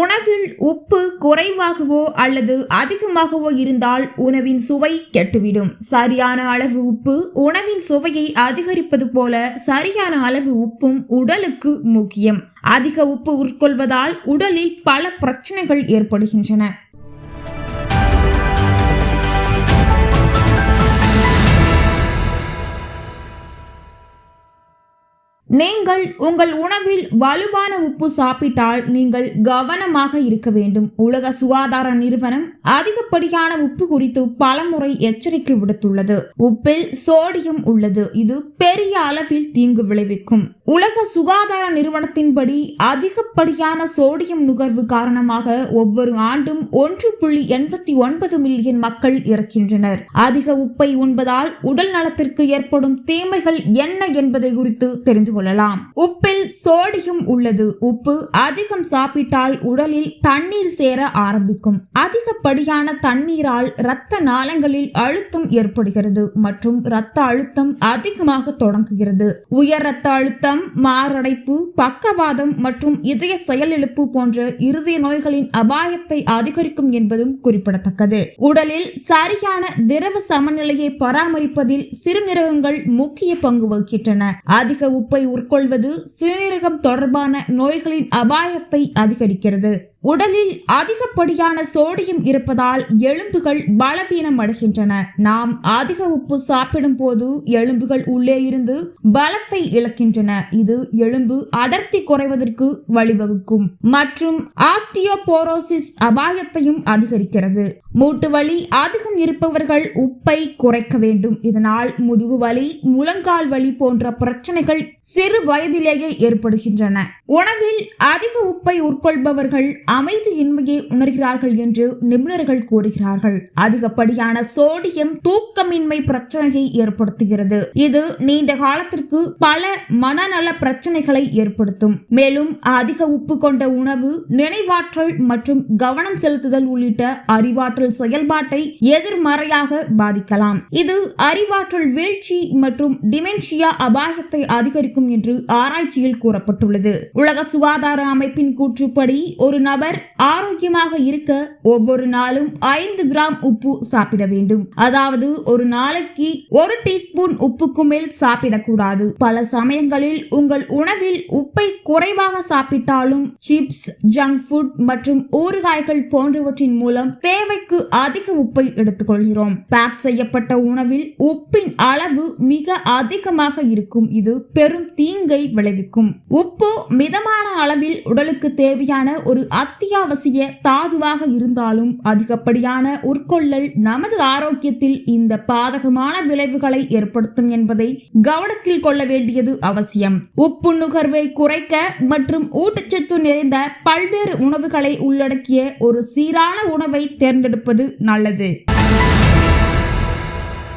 உணவில் உப்பு குறைவாகவோ அல்லது அதிகமாகவோ இருந்தால் உணவின் சுவை கெட்டுவிடும். சரியான அளவு உப்பு உணவின் சுவையை அதிகரிப்பது போல சரியான அளவு உப்பும் உடலுக்கு முக்கியம். அதிக உப்பு உட்கொள்வதால் உடலில் பல பிரச்சனைகள் ஏற்படுகின்றன. நீங்கள் உங்கள் உணவில் வலுவான உப்பு சாப்பிட்டால் நீங்கள் கவனமாக இருக்க வேண்டும். உலக சுகாதார நிறுவனம் அதிகப்படியான உப்பு குறித்து பலமுறை எச்சரிக்கை விடுத்துள்ளது. உப்பில் சோடியம் உள்ளது. இது பெரிய அளவில் தீங்கு விளைவிக்கும். உலக சுகாதார நிறுவனத்தின்படி அதிகப்படியான சோடியம் நுகர்வு காரணமாக ஒவ்வொரு ஆண்டும் ஒன்று புள்ளி எண்பத்தி ஒன்பது மில்லியன் மக்கள் இறக்கின்றனர். அதிக உப்பை உண்பதால் உடல் நலத்திற்கு ஏற்படும் தீமைகள் என்ன என்பதை குறித்து தெரிந்து கொள்ளலாம். உப்பில் சோடியம் உள்ளது. உப்பு அதிகம் சாப்பிட்டால் உடலில் தண்ணீர் சேர ஆரம்பிக்கும். அதிகப்படியான தண்ணீரால் இரத்த நாளங்களில் அழுத்தம் ஏற்படுகிறது மற்றும் இரத்த அழுத்தம் அதிகமாக தொடங்குகிறது. உயர் இரத்த அழுத்தம் மாரடைப்பு பக்கவாதம் மற்றும் இதய செயலிழப்பு போன்ற இருதய நோய்களின் அபாயத்தை அதிகரிக்கும் என்பதும் குறிப்பிடத்தக்கது. உடலில் சரியான திரவ சமநிலையை பராமரிப்பதில் சிறுநீரகங்கள் முக்கிய பங்கு வகிக்கின்றன. அதிக உப்பை உட்கொள்வது சிறுநீரகம் தொடர்பான நோய்களின் அபாயத்தை அதிகரிக்கிறது. உடலில் அதிகப்படியான சோடியம் இருப்பதால் எலும்புகள் பலவீனம் அடைகின்றன நாம் அதிக உப்பு சாப்பிடும் போது எலும்புகள் உள்ளே இருந்து பலத்தை இழக்கின்றன. இது எலும்பு அடர்த்தி குறைவதற்கு வழிவகுக்கும். மற்றும் ஆஸ்டியோபோரோசிஸ் அபாயத்தையும் அதிகரிக்கிறது. மூட்டு வலி அதிகம் இருப்பவர்கள் உப்பை குறைக்க வேண்டும். இதனால் முதுகு வலி முழங்கால் வலி போன்ற பிரச்சனைகள் சிறு வயதிலேயே ஏற்படுகின்றன. உணவில் அதிக உப்பை உட்கொள்பவர்கள் அமைதியின்மையை உணர்கிறார்கள் என்று நிபுணர்கள் கூறுகிறார்கள். அதிகப்படியான சோடியம் தூக்கமின்மை பிரச்சனையை ஏற்படுத்துகிறது. இது நீண்ட காலத்திற்கு பல மனநல பிரச்சனைகளை ஏற்படுத்தும். மேலும் அதிக உப்பு கொண்ட உணவு நினைவாற்றல் மற்றும் கவனம் செலுத்துதல் உள்ளிட்ட அறிவாற்றல் செயல்பாட்டை எதிர்மறையாக பாதிக்கலாம். இது அறிவாற்றல் வீழ்ச்சி மற்றும் டிமென்ஷியா அபாயத்தை அதிகரிக்கும் என்று ஆராய்ச்சியில் கூறப்பட்டுள்ளது. உலக சுகாதார அமைப்பின் கூற்றுப்படி ஒரு நபர் ஆரோக்கியமாக இருக்க ஒவ்வொரு நாளும் ஐந்து கிராம் உப்பு சாப்பிட வேண்டும். அதாவது ஒரு நாளைக்கு ஒரு டீஸ்பூன் உப்புக்கு மேல் சாப்பிடக்கூடாது. பல சமயங்களில் உங்கள் உணவில் உப்பை குறைவாக சாப்பிட்டாலும் சிப்ஸ் ஜங்க் ஃபுட் மற்றும் ஊறுகாய்கள் போன்றவற்றின் மூலம் தேவைக்கு அதிக உப்பை எடுத்துக்கொள்கிறோம். பேக் செய்யப்பட்ட உணவில் உப்பின் அளவு மிக அதிகமாக இருக்கும். இது பெரும் தீங்கை விளைவிக்கும். உப்பு மிதமான அளவில் உடலுக்கு தேவையான ஒரு அத்தியாவசிய தாதுவாக இருந்தாலும் அதிகப்படியான உட்கொள்ளல் நமது ஆரோக்கியத்தில் இந்த பாதகமான விளைவுகளை ஏற்படுத்தும் என்பதை கவனத்தில் கொள்ள வேண்டியது அவசியம். உப்பு நுகர்வை குறைக்க மற்றும் ஊட்டச்சத்து நிறைந்த பல்வேறு உணவுகளை உள்ளடக்கிய ஒரு சீரான உணவை தேர்ந்தெடுப்பது நல்லது.